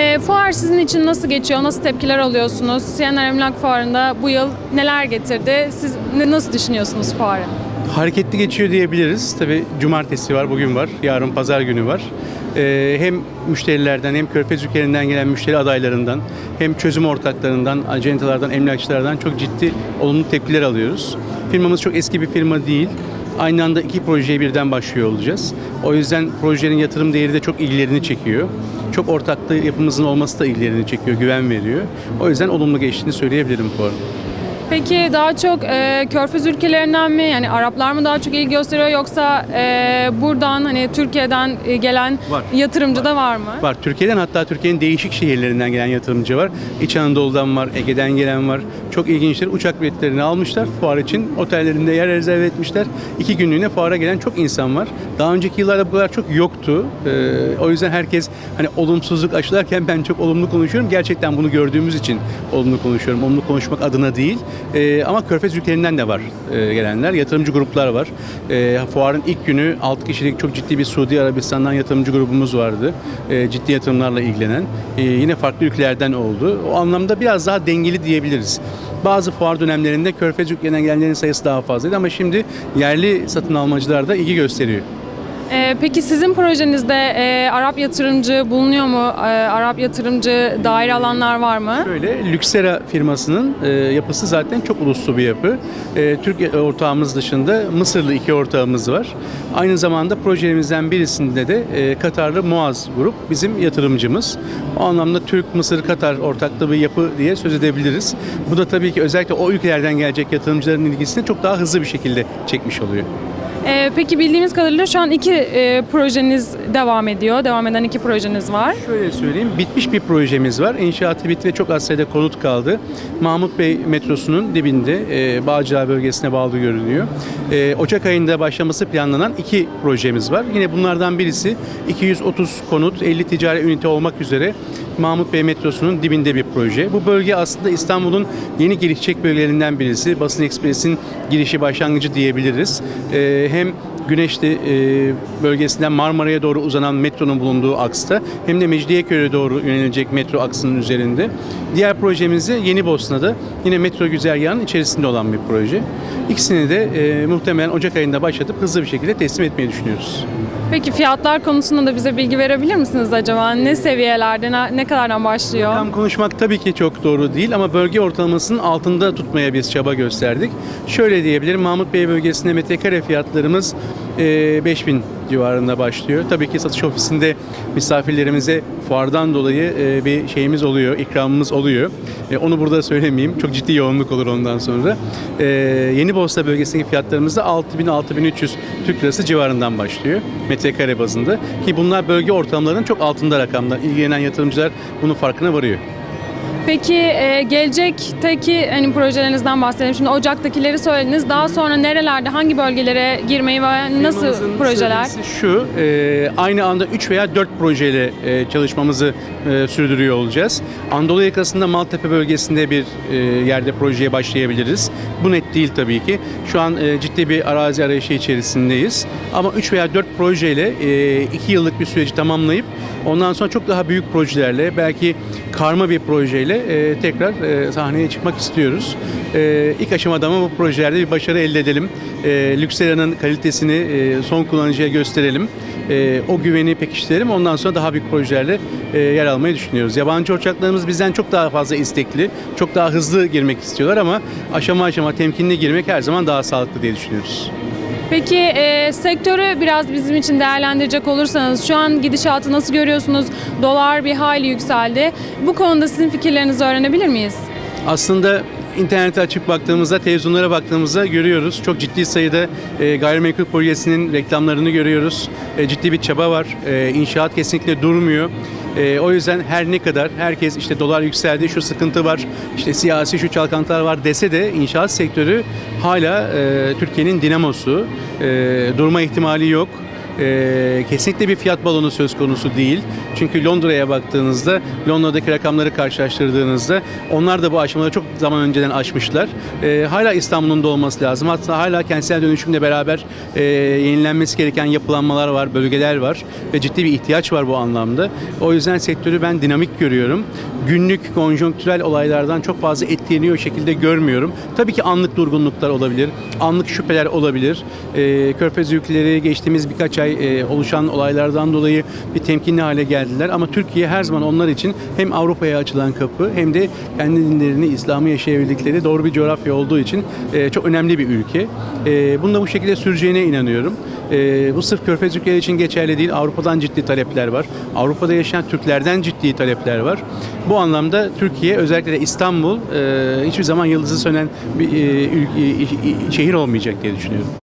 E, fuar sizin için nasıl geçiyor? Nasıl tepkiler alıyorsunuz? CNR Emlak Fuarı'nda bu yıl neler getirdi? Siz ne- nasıl düşünüyorsunuz fuarı? Hareketli geçiyor diyebiliriz. Tabi cumartesi var, bugün var, yarın pazar günü var. Ee, hem müşterilerden hem Körfez ülkelerinden gelen müşteri adaylarından hem çözüm ortaklarından, acentalardan, emlakçılardan çok ciddi olumlu tepkiler alıyoruz. Firmamız çok eski bir firma değil. Aynı anda iki projeye birden başlıyor olacağız. O yüzden projelerin yatırım değeri de çok ilgilerini çekiyor. Çok ortaklığı yapımızın olması da ilgilerini çekiyor, güven veriyor. O yüzden olumlu geçtiğini söyleyebilirim fuarın. Peki daha çok e, Körfez ülkelerinden mi yani Araplar mı daha çok ilgi gösteriyor yoksa e, buradan hani Türkiye'den e, gelen Var. yatırımcı da var mı? Var. Türkiye'den hatta Türkiye'nin değişik şehirlerinden gelen yatırımcı var. İç Anadolu'dan var, Ege'den gelen var. Çok ilginçler. Uçak biletlerini almışlar fuar için. Otellerinde yer rezerve etmişler. İki günlüğüne fuara gelen çok insan var. Daha önceki yıllarda bu kadar çok yoktu. Ee, o yüzden herkes hani olumsuzluk aşılarken ben çok olumlu konuşuyorum. Gerçekten bunu gördüğümüz için olumlu konuşuyorum. Olumlu konuşmak adına değil. Ee, ama Körfez ülkelerinden de var e, gelenler. Yatırımcı gruplar var. Ee, fuarın ilk günü 6 kişilik çok ciddi bir Suudi Arabistan'dan yatırımcı grubumuz vardı. Ee, ciddi yatırımlarla ilgilenen. Ee, yine farklı ülkelerden oldu. O anlamda biraz daha dengeli diyebiliriz. Bazı fuar dönemlerinde Körfez ülkelerinden gelenlerin sayısı daha fazlaydı ama şimdi yerli satın almacılar da ilgi gösteriyor. E, peki sizin projenizde e, Arap yatırımcı bulunuyor mu? E, Arap yatırımcı daire alanlar var mı? Şöyle Lüksera firmasının e, yapısı zaten çok uluslu bir yapı. E, Türk ortağımız dışında Mısırlı iki ortağımız var. Aynı zamanda projemizden birisinde de e, Katarlı Muaz Grup bizim yatırımcımız. O anlamda Türk-Mısır-Katar ortaklı bir yapı diye söz edebiliriz. Bu da tabii ki özellikle o ülkelerden gelecek yatırımcıların ilgisini çok daha hızlı bir şekilde çekmiş oluyor. E, peki bildiğimiz kadarıyla şu an iki e, projeniz devam ediyor. Devam eden iki projeniz var. Şöyle söyleyeyim, bitmiş bir projemiz var. İnşaatı bitti ve çok az sayıda konut kaldı. Mahmut Bey metrosunun dibinde, e, Bağcılar bölgesine bağlı görünüyor. E, Ocak ayında başlaması planlanan iki projemiz var. Yine bunlardan birisi 230 konut, 50 ticari ünite olmak üzere Mahmut Bey metrosunun dibinde bir proje. Bu bölge aslında İstanbul'un yeni gelişecek bölgelerinden birisi. Basın Ekspres'in girişi başlangıcı diyebiliriz. E, hem Güneşli e, bölgesinden Marmara'ya doğru uzanan metronun bulunduğu aksta hem de Mecidiyeköy'e doğru yönelecek metro aksının üzerinde. Diğer projemiz de Yeni Bosna'da yine metro güzergahının içerisinde olan bir proje. İkisini de e, muhtemelen Ocak ayında başlatıp hızlı bir şekilde teslim etmeyi düşünüyoruz. Peki fiyatlar konusunda da bize bilgi verebilir misiniz acaba? Ne seviyelerde, ne, ne kadardan başlıyor? Tam konuşmak tabii ki çok doğru değil ama bölge ortalamasının altında tutmaya biz çaba gösterdik. Şöyle diyebilirim Mahmut Bey bölgesinde metrekare fiyatlarımız e, 5000 civarında başlıyor. Tabii ki satış ofisinde misafirlerimize fuardan dolayı e, bir şeyimiz oluyor, ikramımız oluyor. E, onu burada söylemeyeyim. Çok ciddi yoğunluk olur ondan sonra. E, Yeni Bosna bölgesindeki fiyatlarımız da 6000-6300 Türk Lirası civarından başlıyor. Metrekare bazında. Ki bunlar bölge ortamlarının çok altında rakamlar. İlgilenen yatırımcılar bunun farkına varıyor. Peki e, gelecekteki hani projelerinizden bahsedelim. Şimdi Ocak'takileri söylediniz. Daha sonra nerelerde, hangi bölgelere girmeyi ve nasıl projeler? Şu, e, aynı anda 3 veya 4 projeyle e, çalışmamızı e, sürdürüyor olacağız. Anadolu yakasında Maltepe bölgesinde bir e, yerde projeye başlayabiliriz. Bu net değil tabii ki. Şu an e, ciddi bir arazi arayışı içerisindeyiz. Ama 3 veya 4 projeyle 2 yıllık bir süreci tamamlayıp ondan sonra çok daha büyük projelerle belki karma bir projeyle e, tekrar e, sahneye çıkmak istiyoruz. E, ilk aşamada ama bu projelerde bir başarı elde edelim. E, Lüksera'nın kalitesini e, son kullanıcıya gösterelim. E, o güveni pekiştirelim. Ondan sonra daha büyük projelerle e, yer almayı düşünüyoruz. Yabancı ortaklarımız bizden çok daha fazla istekli, çok daha hızlı girmek istiyorlar ama aşama aşama temkinli girmek her zaman daha sağlıklı diye düşünüyoruz. Peki e, sektörü biraz bizim için değerlendirecek olursanız şu an gidişatı nasıl görüyorsunuz? Dolar bir hayli yükseldi. Bu konuda sizin fikirlerinizi öğrenebilir miyiz? Aslında internete açıp baktığımızda, televizyonlara baktığımızda görüyoruz. Çok ciddi sayıda e, gayrimenkul projesinin reklamlarını görüyoruz. E, ciddi bir çaba var. E, inşaat kesinlikle durmuyor. E, o yüzden her ne kadar herkes işte dolar yükseldi, şu sıkıntı var, işte siyasi şu çalkantılar var dese de inşaat sektörü hala e, Türkiye'nin dinamosu. E, durma ihtimali yok. E, kesinlikle bir fiyat balonu söz konusu değil. Çünkü Londra'ya baktığınızda, Londra'daki rakamları karşılaştırdığınızda onlar da bu aşamaları çok zaman önceden aşmışlar. E, hala İstanbul'un da olması lazım. Hatta hala kentsel dönüşümle beraber e, yenilenmesi gereken yapılanmalar var, bölgeler var ve ciddi bir ihtiyaç var bu anlamda. O yüzden sektörü ben dinamik görüyorum. Günlük konjonktürel olaylardan çok fazla etkileniyor şekilde görmüyorum. Tabii ki anlık durgunluklar olabilir, anlık şüpheler olabilir. E, Körfez ülkeleri geçtiğimiz birkaç ay e, oluşan olaylardan dolayı bir temkinli hale geldiler ama Türkiye her zaman onlar için hem Avrupa'ya açılan kapı hem de kendi dinlerini, İslam'ı yaşayabildikleri doğru bir coğrafya olduğu için e, çok önemli bir ülke. E, bunun da bu şekilde süreceğine inanıyorum. Bu sırf Körfez ülkeleri için geçerli değil. Avrupa'dan ciddi talepler var. Avrupa'da yaşayan Türklerden ciddi talepler var. Bu anlamda Türkiye özellikle de İstanbul hiçbir zaman yıldızı sönen bir şehir olmayacak diye düşünüyorum.